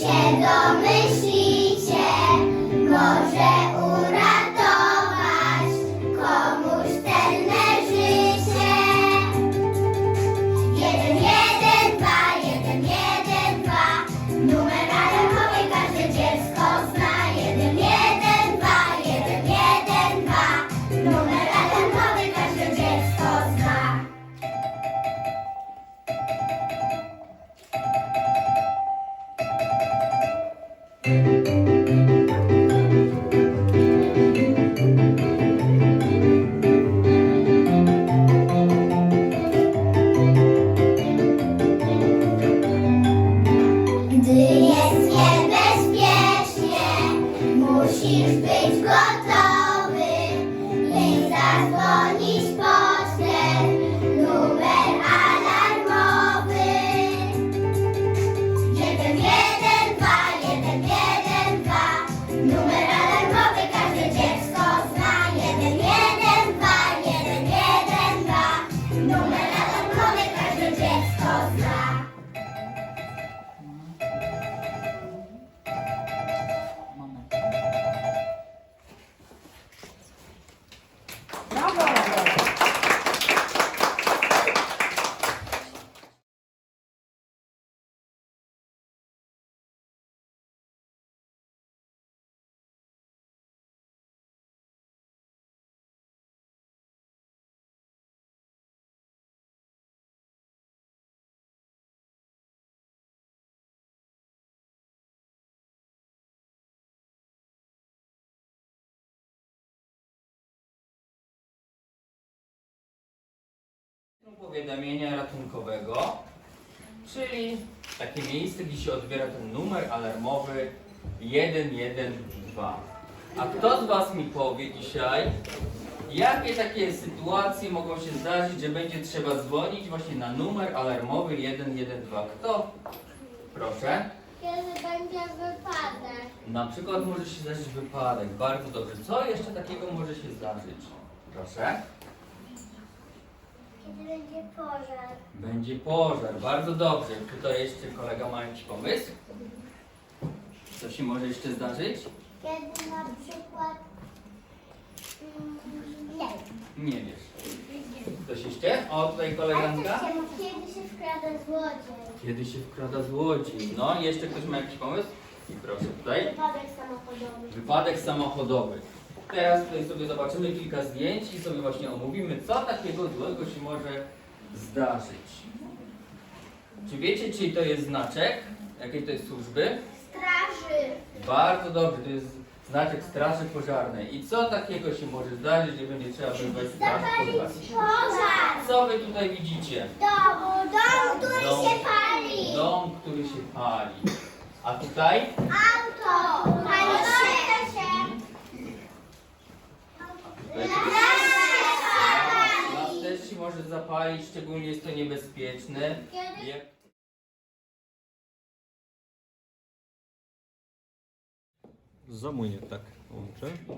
się domyślicie, Gdy jest niebezpiecznie, musisz być gotowy powiadomienia ratunkowego, czyli takie miejsce, gdzie się odbiera ten numer alarmowy 112. A kto z Was mi powie dzisiaj, jakie takie sytuacje mogą się zdarzyć, że będzie trzeba dzwonić właśnie na numer alarmowy 112? Kto? Proszę. Kiedy będzie wypadek? Na przykład może się zdarzyć wypadek. Bardzo dobrze. Co jeszcze takiego może się zdarzyć? Proszę. Kiedy będzie pożar? Będzie pożar, bardzo dobrze. Tutaj jeszcze kolega ma jakiś pomysł? Co się może jeszcze zdarzyć? Kiedy na przykład... mm, Nie. Nie wiesz. Ktoś jeszcze? O, tutaj koleżanka. Kiedy się wkrada złodziej? Kiedy się wkrada złodziej. No, jeszcze ktoś ma jakiś pomysł? I proszę tutaj. Wypadek samochodowy. Wypadek samochodowy. Teraz tutaj sobie zobaczymy kilka zdjęć i sobie właśnie omówimy, co takiego złego się może zdarzyć. Czy wiecie, czyj to jest znaczek? Jakiej to jest służby? Straży. Bardzo dobrze, to jest znaczek straży pożarnej. I co takiego się może zdarzyć, że będzie trzeba wezwać straż pożarną? Pożar. Co wy tutaj widzicie? Dom. Dom, który Dom. się pali. Dom, który się pali. A tutaj? Auto. Pali się. Las też się może zapalić, szczególnie jest to niebezpieczne. Je- Zamówienie tak łączę. No,